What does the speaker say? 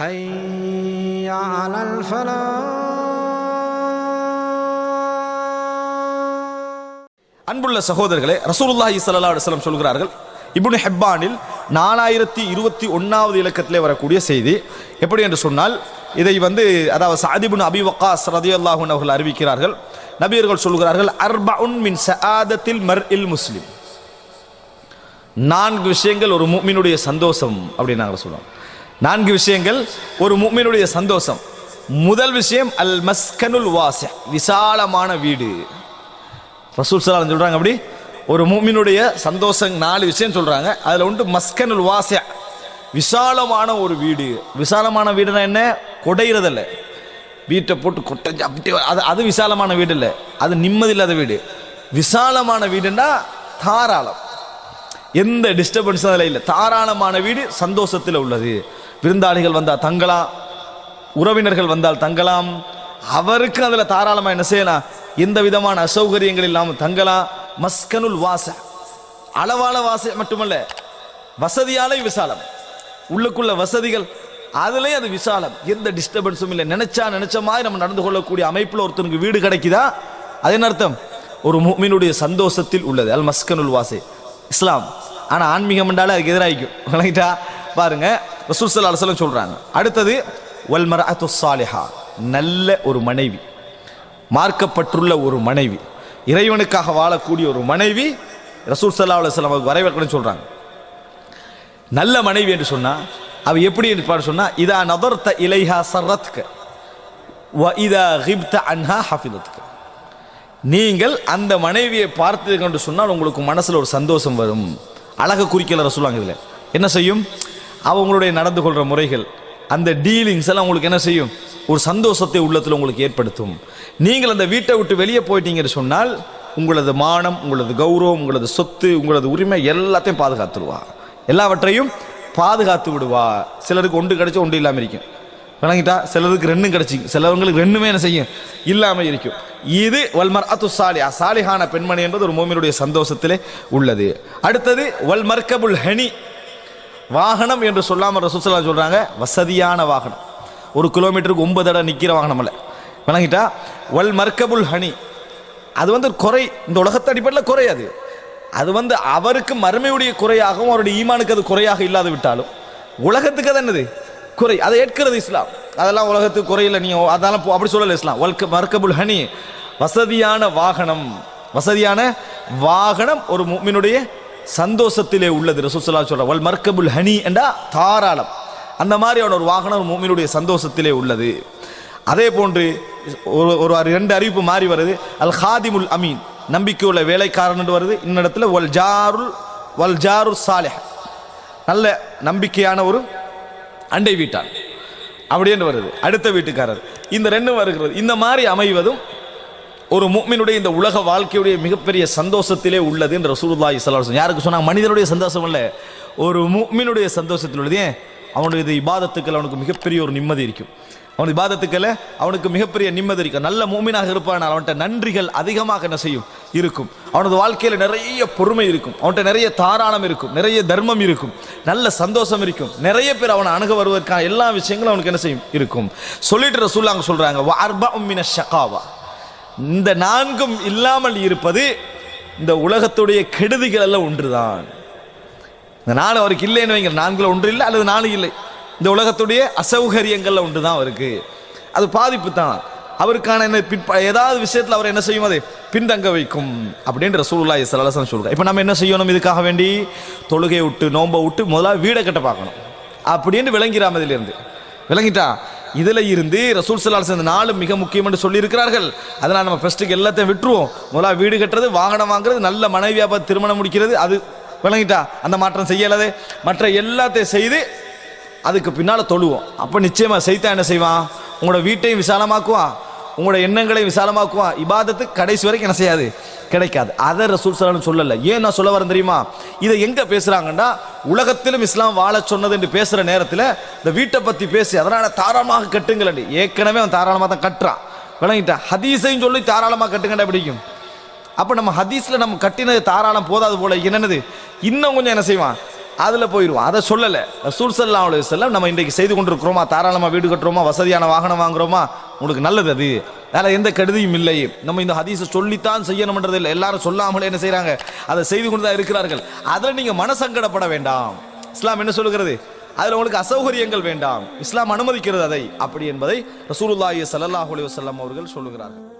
حي على الفلاح அன்புள்ள சகோதரர்களே ரசூலுல்லாஹி ஸல்லல்லாஹு அலைஹி வஸல்லம் சொல்கிறார்கள் இப்னு ஹிப்பானில் நாலாயிரத்தி இருபத்தி ஒன்னாவது இலக்கத்திலே வரக்கூடிய செய்தி எப்படி என்று சொன்னால் இதை வந்து அதாவது சாதிபுன் அபி வக்காஸ் ரதியல்லாஹு அன்ஹு அவர்கள் அறிவிக்கிறார்கள் நபியர்கள் சொல்கிறார்கள் அர்பஉன் மின் சஆதத்தில் மர்இல் முஸ்லிம் நான்கு விஷயங்கள் ஒரு முஃமினுடைய சந்தோஷம் அப்படின்னு நாங்கள் சொல்லுவோம் நான்கு விஷயங்கள் ஒரு மூமினுடைய சந்தோஷம். முதல் விஷயம் அல் மஸ்கனுல் வாச விசாலமான வீடு. ரசூல் சலாம் சொல்கிறாங்க அப்படி ஒரு மூமினுடைய சந்தோஷம் நாலு விஷயம் சொல்கிறாங்க அதில் உண்டு மஸ்கனுல் வாச விசாலமான ஒரு வீடு. விசாலமான வீடுனா என்ன? கொடையிறதில்ல. வீட்டை போட்டு கொட்டஞ்சு அப்படி அது அது விசாலமான வீடு இல்லை. அது நிம்மதி இல்லாத வீடு. விசாலமான வீடுன்னா தாராளம். எந்த டிஸ்டர்பன்ஸும் அதில் இல்லை. தாராளமான வீடு சந்தோஷத்தில் உள்ளது. விருந்தாளிகள் வந்தால் தங்கலாம். உறவினர்கள் வந்தால் தங்கலாம். அவருக்கு அதில் தாராளமாக என்ன செய்யலாம்? எந்த விதமான அசௌகரியங்கள் இல்லாமல் தங்கலாம். மஸ்கனுல் வாச. அளவான வாச மட்டுமல்ல வசதியாலே விசாலம். உள்ளுக்குள்ள வசதிகள் அதுலேயே அது விசாலம். எந்த டிஸ்டர்பன்ஸும் இல்லை. நினைச்சா நினைச்ச மாதிரி நம்ம நடந்து கொள்ளக்கூடிய அமைப்பில் ஒருத்தனுக்கு வீடு கிடைக்குதா? அது என்ன அர்த்தம்? ஒரு மீனுடைய சந்தோஷத்தில் உள்ளது. அல் மஸ்கனுல் வாசை. இஸ்லாம். ஆனால் ஆன்மீகம் என்றாலே அதுக்கு எதிராகிக்கும். விளங்கிட்டா பாருங்க. ரசூல் ஸல்லல்லாஹு சொல்கிறாங்க அடுத்தது வல் அத்து சாலிஹா நல்ல ஒரு மனைவி. மார்க்கப்பட்டுள்ள ஒரு மனைவி. இறைவனுக்காக வாழக்கூடிய ஒரு மனைவி ரசூல் சல்லா அலைஹி வஸல்லம் வரவேற்கணும்னு சொல்கிறாங்க நல்ல மனைவி என்று சொன்னால் அவ எப்படி என்று பாரு சொன்னால் இதா நதர்த்த இலைஹா சரத்க வ இதா ஹிப்த அன்ஹா ஹஃபிதத்க. நீங்கள் அந்த மனைவியை பார்த்தீர்கள் என்று சொன்னால் உங்களுக்கு மனசில் ஒரு சந்தோஷம் வரும். அழக குறிக்கல சொல்லுவாங்க இதில். என்ன செய்யும்? அவங்களுடைய நடந்து கொள்கிற முறைகள் அந்த டீலிங்ஸ் எல்லாம் உங்களுக்கு என்ன செய்யும்? ஒரு சந்தோஷத்தை உள்ளத்தில் உங்களுக்கு ஏற்படுத்தும். நீங்கள் அந்த வீட்டை விட்டு வெளியே போயிட்டீங்கன்னு சொன்னால் உங்களது மானம் உங்களது கௌரவம் உங்களது சொத்து உங்களது உரிமை எல்லாத்தையும் பாதுகாத்துடுவா எல்லாவற்றையும் பாதுகாத்து விடுவா. சிலருக்கு ஒன்று கிடைச்ச ஒன்று இல்லாமல் இருக்கும். விளங்கிட்டா சிலருக்கு ரெண்டும் கிடைச்சி சிலவங்களுக்கு ரெண்டுமே என்ன செய்யும்? இல்லாமல் இருக்கும். இது வல்மர் அத்து சாலியா சாலிஹான பெண்மணி என்பது ஒரு மோமினுடைய சந்தோஷத்திலே உள்ளது. அடுத்தது வல் மர்கபுல் ஹனி. வாகனம் என்று சொல்லாமல் ரசூசல்லா சொல்கிறாங்க வசதியான வாகனம். ஒரு கிலோமீட்டருக்கு ஒன்பது தடவை நிற்கிற வாகனம் அல்ல. விளங்கிட்டா வல் மர்கபுல் ஹனி. அது வந்து குறை. இந்த உலகத்து அடிப்படையில் குறையாது அது வந்து அவருக்கு மறுமையுடைய குறையாகவும் அவருடைய ஈமானுக்கு அது குறையாக இல்லாது விட்டாலும் உலகத்துக்கு அது என்னது? குறை. அதை ஏற்கிறது இஸ்லாம். அதெல்லாம் உலகத்துக்கு குறையில நீ அதெல்லாம் போ- அப்படி சொல்லல இஸ்லாம். வல்க மர்க்கபுல் ஹனி வசதியான வாகனம். வசதியான வாகனம் ஒரு முஃமினுடைய சந்தோஷத்திலே உள்ளது ரசூசல்லா சொல்ற வல் மர்க்கபுல் ஹனி என்றா தாராளம். அந்த மாதிரியான ஒரு வாகனம் மூமினுடைய சந்தோஷத்திலே உள்ளது. அதே போன்று ஒரு ஒரு ரெண்டு அறிவிப்பு மாறி வருது. அல் ஹாதிமுல் அமீன் நம்பிக்கையுள்ள வேலைக்காரன் என்று வருது. இன்னிடத்துல வல் ஜாருல் வல் ஜாரு சாலிஹ். நல்ல நம்பிக்கையான ஒரு அண்டை வீட்டார். அப்படின்னு வருது. அடுத்த வீட்டுக்காரர். இந்த ரெண்டும் வருகிறது. இந்த மாதிரி அமைவதும் ஒரு முஃமினுடைய இந்த உலக வாழ்க்கையுடைய மிகப்பெரிய சந்தோஷத்திலே உள்ளது என்று ரசூலுல்லாஹி ஸல்லல்லாஹு யாருக்கு சொன்னாங்க? மனிதனுடைய சந்தோஷம் இல்லை. ஒரு முஃமினுடைய சந்தோஷத்தில் உள்ளது. ஏன்? அவனுடைய இது இபாதத்துக்கள் அவனுக்கு மிகப்பெரிய ஒரு நிம்மதி இருக்கும். அவன் இபாதத்துக்கள் அவனுக்கு மிகப்பெரிய நிம்மதி இருக்கும். நல்ல மூமினாக இருப்பான் அவன்கிட்ட நன்றிகள் அதிகமாக என்ன செய்யும்? இருக்கும். அவனது வாழ்க்கையில் நிறைய பொறுமை இருக்கும். அவன்கிட்ட நிறைய தாராளம் இருக்கும். நிறைய தர்மம் இருக்கும். நல்ல சந்தோஷம் இருக்கும். நிறைய பேர் அவனை அணுக வருவதற்கான எல்லா விஷயங்களும் அவனுக்கு என்ன செய்யும்? இருக்கும். சொல்லிட்டு ரசூல்லாங்க சொல்றாங்க வார்பா மின ஷகாவா. இந்த நான்கும் இல்லாமல் இருப்பது இந்த உலகத்துடைய கெடுதிகள் எல்லாம் ஒன்றுதான். இந்த நாலு அவருக்கு இல்லைன்னு வைங்க நான்கில் ஒன்று இல்லை அல்லது நாலு இல்லை. இந்த உலகத்துடைய அசௌகரியங்கள்ல ஒன்று தான் அவருக்கு. அது பாதிப்பு தான் அவருக்கான என்ன பிற்ப ஏதாவது விஷயத்தில் அவர் என்ன செய்யும் அதை பின்தங்க வைக்கும். அப்படின்ற சூழ்நிலை சலசம் சொல்கிறார் இப்போ நம்ம என்ன செய்யணும் இதுக்காக வேண்டி? தொழுகையை விட்டு நோன்பை விட்டு முதல்ல வீடை கட்ட பார்க்கணும். அப்படின்னு விளங்கிறாம இதிலிருந்து விளங்கிட்டா? இதில் இருந்து ரசூல் சலால் இந்த நாலு மிக முக்கியம் என்று சொல்லியிருக்கிறார்கள். அதனால் நம்ம ஃபஸ்ட்டுக்கு எல்லாத்தையும் விட்டுருவோம். முதல்ல வீடு கட்டுறது வாகனம் வாங்குறது நல்ல மனைவியாக பார்த்து திருமணம் முடிக்கிறது அது விளங்கிட்டா? அந்த மாற்றம் செய்யலாது. மற்ற எல்லாத்தையும் செய்து அதுக்கு பின்னால் தொழுவோம். அப்போ நிச்சயமா செய்தா என்ன செய்வான்? உங்களோட வீட்டையும் விசாலமாக்குவான். உங்களோட எண்ணங்களையும் விசாலமாக்குவான். இபாதத்து கடைசி வரைக்கும் என்ன செய்யாது? கிடைக்காது. அதை ரசூல் சலான்னு சொல்லலை. ஏன் நான் சொல்ல வரேன் தெரியுமா? இதை எங்கே பேசுகிறாங்கன்னா உலகத்திலும் இஸ்லாம் வாழ சொன்னது என்று பேசுகிற நேரத்தில் இந்த வீட்டை பற்றி பேசி அதனால் தாராளமாக கட்டுங்கள் ஏற்கனவே அவன் தாராளமாக தான் கட்டுறான். விளங்கிட்டான். ஹதீஸையும் சொல்லி தாராளமாக கட்டுங்கடா பிடிக்கும். அப்போ நம்ம ஹதீஸில் நம்ம கட்டினது தாராளம் போதாது போல. என்னென்னது இன்னும் கொஞ்சம் என்ன செய்வான்? அதில் போயிடுவோம் அதை சொல்லலை. ரசூல் ஸல்லல்லாஹு அலைஹி நம்ம இன்றைக்கு செய்து கொண்டிருக்கிறோமா? தாராளமாக வீடு கட்டுறோமா? வசதியான வாகனம் வாங்குறோமா? உங்களுக்கு நல்லது அது. வேற எந்த கெடுதியும் இல்லை. நம்ம இந்த ஹதீஸை சொல்லித்தான் செய்யணும்ன்றது இல்லை. எல்லாரும் சொல்லாமலே என்ன செய்கிறாங்க அதை செய்து கொண்டு தான் இருக்கிறார்கள். அதில் நீங்கள் மனசங்கடப்பட வேண்டாம். இஸ்லாம் என்ன சொல்லுகிறது? அதில் உங்களுக்கு அசௌகரியங்கள் வேண்டாம். இஸ்லாம் அனுமதிக்கிறது அதை. அப்படி என்பதை ரசூலுல்லாஹி ஸல்லல்லாஹு அலி வஸல்லம் அவர்கள் சொல்லுகிறார்கள்.